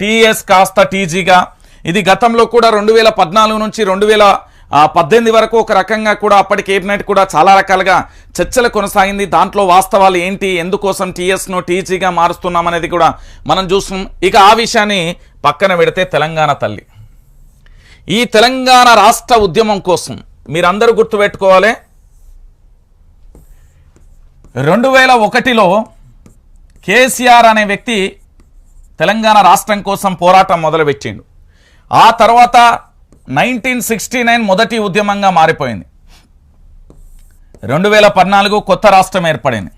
TS కాస్త టీజీగా. ఇది గతంలో కూడా రెండు వేల పద్నాలుగు నుంచి రెండు వేల పద్దెనిమిది వరకు ఒక రకంగా కూడా అప్పటి కేబినెట్ కూడా చాలా రకాలుగా చర్చలు కొనసాగింది. దాంట్లో వాస్తవాలు ఏంటి? ఎందుకోసం టీఎస్ను టీజీగా మారుస్తున్నాం అనేది కూడా మనం చూస్తున్నాం. ఇక ఆ విషయాన్ని పక్కన పెడితే తెలంగాణ తల్లి. ఈ తెలంగాణ రాష్ట్ర ఉద్యమం కోసం మీరందరూ గుర్తుపెట్టుకోవాలి. రెండు వేల ఒకటిలో కేసీఆర్ అనే వ్యక్తి తెలంగాణ రాష్ట్రం కోసం పోరాటం మొదలుపెట్టిండు. ఆ తర్వాత నైన్టీన్ సిక్స్టీ నైన్ మొదటి ఉద్యమంగా మారిపోయింది. రెండు వేల పద్నాలుగు కొత్త రాష్ట్రం ఏర్పడింది.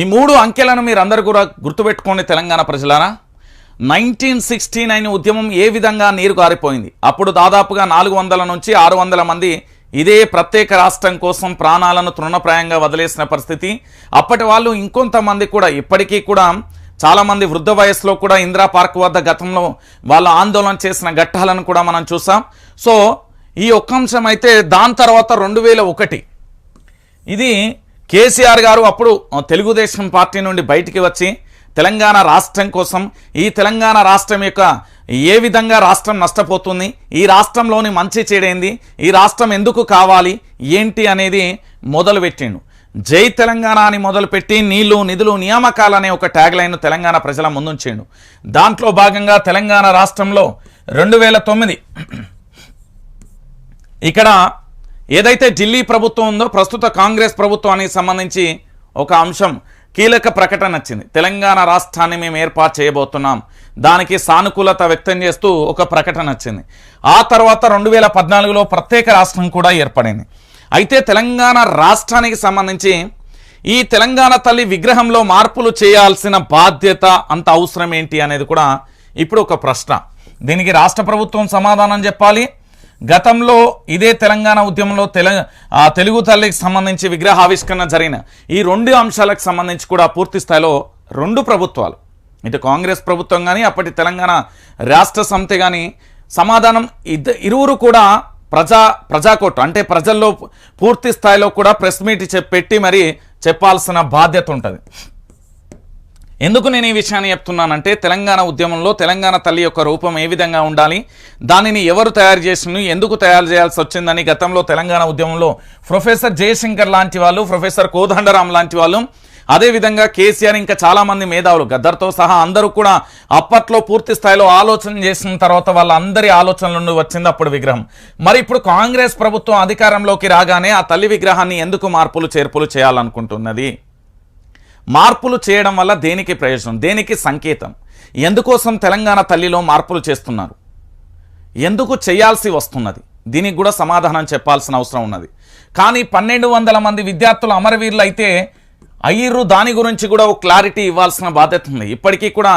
ఈ మూడు అంకెలను మీరందరూ కూడా గుర్తుపెట్టుకోండి తెలంగాణ ప్రజలారా. నైన్టీన్ సిక్స్టీ నైన్ ఉద్యమం ఏ విధంగా నీరు గారిపోయింది? అప్పుడు దాదాపుగా నాలుగు వందల నుంచి ఆరు వందల మంది ఇదే ప్రత్యేక రాష్ట్రం కోసం ప్రాణాలను తృణప్రాయంగా వదిలేసిన పరిస్థితి. అప్పటి వాళ్ళు ఇంకొంతమంది కూడా ఇప్పటికీ కూడా చాలామంది వృద్ధ వయసులో కూడా ఇందిరా పార్క్ వద్ద గతంలో వాళ్ళు ఆందోళన చేసిన ఘట్టాలను కూడా మనం చూసాం. సో ఈ ఒక్క అంశం అయితే దాని తర్వాత రెండు వేల ఒకటి. ఇది కేసీఆర్ గారు అప్పుడు తెలుగుదేశం పార్టీ నుండి బయటికి వచ్చి తెలంగాణ రాష్ట్రం కోసం ఈ తెలంగాణ రాష్ట్రం యొక్క ఏ విధంగా రాష్ట్రం నష్టపోతుంది ఈ రాష్ట్రంలోని మంచి చెడేంది ఈ రాష్ట్రం ఎందుకు కావాలి ఏంటి అనేది మొదలుపెట్టిండు. జై తెలంగాణ అని మొదలుపెట్టి నీళ్ళు నిధులు నియామకాలనే ఒక ట్యాగ్ లైన్ తెలంగాణ ప్రజల ముందుంచిండు దాంట్లో భాగంగా తెలంగాణ రాష్ట్రంలో రెండు వేల తొమ్మిది ఇక్కడ ఏదైతే ఢిల్లీ ప్రభుత్వం ఉందో ప్రస్తుత కాంగ్రెస్ ప్రభుత్వానికి సంబంధించి ఒక అంశం కీలక ప్రకటన వచ్చింది తెలంగాణ రాష్ట్రాన్ని మేము ఏర్పాటు చేయబోతున్నాం. దానికి సానుకూలత వ్యక్తం చేస్తూ ఒక ప్రకటన వచ్చింది ఆ తర్వాత రెండు వేల పద్నాలుగులో ప్రత్యేక రాష్ట్రం కూడా ఏర్పడింది. అయితే తెలంగాణ రాష్ట్రానికి సంబంధించి ఈ తెలంగాణ తల్లి విగ్రహంలో మార్పులు చేయాల్సిన బాధ్యత అంత అవసరం ఏంటి అనేది కూడా ఇప్పుడు ఒక ప్రశ్న. దీనికి రాష్ట్ర ప్రభుత్వం సమాధానం చెప్పాలి. గతంలో ఇదే తెలంగాణ ఉద్యమంలో తెల తెలుగు తల్లికి సంబంధించి విగ్రహావిష్కరణ జరిగిన ఈ రెండు అంశాలకు సంబంధించి కూడా పూర్తి స్థాయిలో రెండు ప్రభుత్వాలు. ఇటు కాంగ్రెస్ ప్రభుత్వం కానీ అప్పటి తెలంగాణ రాష్ట్ర సమితి కానీ సమాధానం ఇద్ద ఇరువురు కూడా ప్రజా ప్రజాకోట్ అంటే ప్రజల్లో పూర్తి స్థాయిలో కూడా ప్రెస్ మీట్ పెట్టి మరి చెప్పాల్సిన బాధ్యత ఉంటుంది. ఎందుకు నేను ఈ విషయాన్ని చెప్తున్నానంటే తెలంగాణ ఉద్యమంలో తెలంగాణ తల్లి యొక్క రూపం ఏ విధంగా ఉండాలి దానిని ఎవరు తయారు చేసిన ఎందుకు తయారు చేయాల్సి వచ్చిందని గతంలో తెలంగాణ ఉద్యమంలో ప్రొఫెసర్ జయశంకర్ లాంటి వాళ్ళు ప్రొఫెసర్ కోదండరాం లాంటి వాళ్ళు అదేవిధంగా కేసీఆర్ ఇంకా చాలామంది మేధావులు గద్దర్తో సహా అందరూ కూడా అప్పట్లో పూర్తి స్థాయిలో ఆలోచన చేసిన తర్వాత వాళ్ళందరి ఆలోచనల నుండి వచ్చింది అప్పుడు విగ్రహం. మరి ఇప్పుడు కాంగ్రెస్ ప్రభుత్వం అధికారంలోకి రాగానే ఆ తల్లి విగ్రహాన్ని ఎందుకు మార్పులు చేర్పులు చేయాలనుకుంటున్నది? మార్పులు చేయడం వల్ల దేనికి ప్రయోజనం దేనికి సంకేతం? ఎందుకోసం తెలంగాణ తల్లిలో మార్పులు చేస్తున్నారు? ఎందుకు చేయాల్సి వస్తున్నది? దీనికి కూడా సమాధానం చెప్పాల్సిన అవసరం ఉన్నది. కానీ పన్నెండు వందల మంది విద్యార్థులు అమరవీరులు అయితే అయ్యిర్రు దాని గురించి కూడా ఒక క్లారిటీ ఇవ్వాల్సిన బాధ్యత ఉంది. ఇప్పటికీ కూడా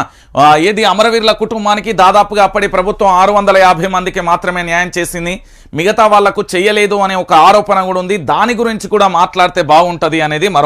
ఏది అమరవీరుల కుటుంబానికి దాదాపుగా అప్పటి ప్రభుత్వం ఆరు వందల యాభై మందికి మాత్రమే న్యాయం చేసింది. మిగతా వాళ్ళకు చేయలేదు అనే ఒక ఆరోపణ కూడా ఉంది. దాని గురించి కూడా మాట్లాడితే బాగుంటుంది అనేది మరో